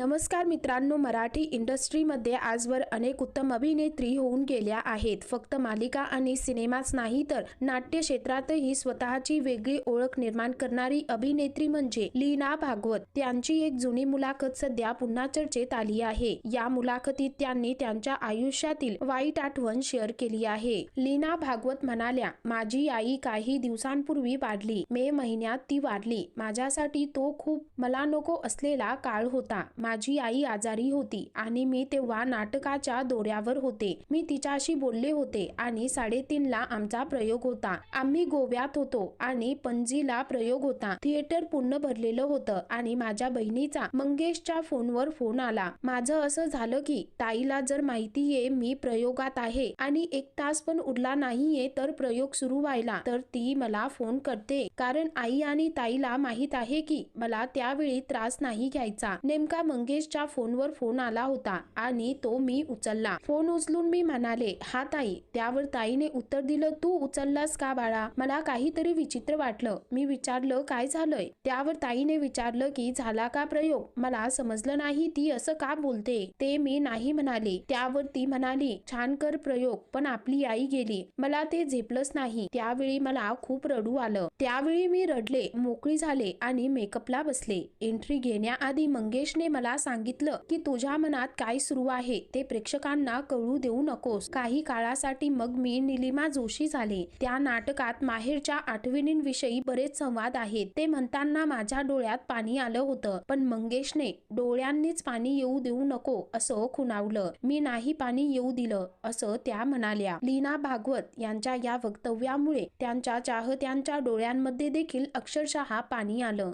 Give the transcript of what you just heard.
नमस्कार मित्रांनो मराठी इंडस्ट्रीमध्ये आजवर अनेक उत्तम अभिनेत्री होऊन गेल्या आहेत. फक्त मालिका आणि सिनेमाच नाही तर नाट्य क्षेत्रातही स्वतःची वेगळी ओळख निर्माण करणारी अभिनेत्री म्हणजे लीना भागवत. त्यांची एक जुनी मुलाखत सध्या पुन्हा चर्चेत आली आहे. या मुलाखतीत त्यांनी त्यांच्या आयुष्यातील वाईट आठवण शेअर केली आहे. लीना भागवत म्हणाल्या माझी आई काही दिवसांपूर्वी वाढली. मे महिन्यात ती वाढली. माझ्यासाठी तो खूप मला नको असलेला काळ होता. माझी आई आजारी होती आणि मी तेव्हा नाटकाच्या दोऱ्यावर होते. मी तिच्याशी बोलले होते आणि साडेतीनला आमचा प्रयोग होता. आम्ही गोव्यात होतो आणि पणजीला प्रयोग होता. थिएटर पूर्ण भरलेलं होतं आणि माझ्या बहिणीचा मंगेशच्या फोनवर फोन आला. माझं असं झालं की ताईला जर माहितीये मी प्रयोगात आहे आणि एक तास पण उरला नाहीये तर प्रयोग सुरू व्हायला तर ती मला फोन करते. कारण आई आणि ताईला माहीत आहे की मला त्यावेळी त्रास नाही घ्यायचा. नेमका मंगेशच्या फोनवर फोन आला होता आणि तो मी उचलला. फोन उचलून मी म्हणाले हा ताई त्यावर ताईने उत्तर दिलं तू उचललास का बाळा? मला काहीतरी विचित्र वाटलं. मी विचारलं काय झालंय? त्यावर ताईने विचारलं की झाला का प्रयोग? मला समजलं नाही ती असं का बोलते? ते मी नाही म्हणाले. त्यावर ती म्हणाली छान कर प्रयोग पण आपली आई गेली. मला ते झेपलंच नाही. त्यावेळी मला खूप रडू आलं. त्यावेळी मी रडले मोकळी झाले आणि मेकअपला बसले. एंट्री घेण्याआधी मंगेशने मला सांगितलं की तुझ्या मनात काय सुरू आहे ते प्रेक्षकांना कळू देऊ नकोस. काही काळासाठी मग मी निलिमा जोशी झाले. त्या नाटकात माहेरच्या आठवणींविषयी बरेच संवाद आहेत. ते म्हणताना माझ्या डोळ्यात पाणी आलं होतं. पण मंगेशने डोळ्यांनीच पाणी येऊ देऊ नको असं खुणावलं. मी नाही पाणी येऊ दिलं असं त्या म्हणाल्या. लीना भागवत यांच्या या वक्तव्यामुळे त्यांच्या चाहत्यांच्या डोळ्यांमध्ये देखील अक्षरशः पाणी आलं.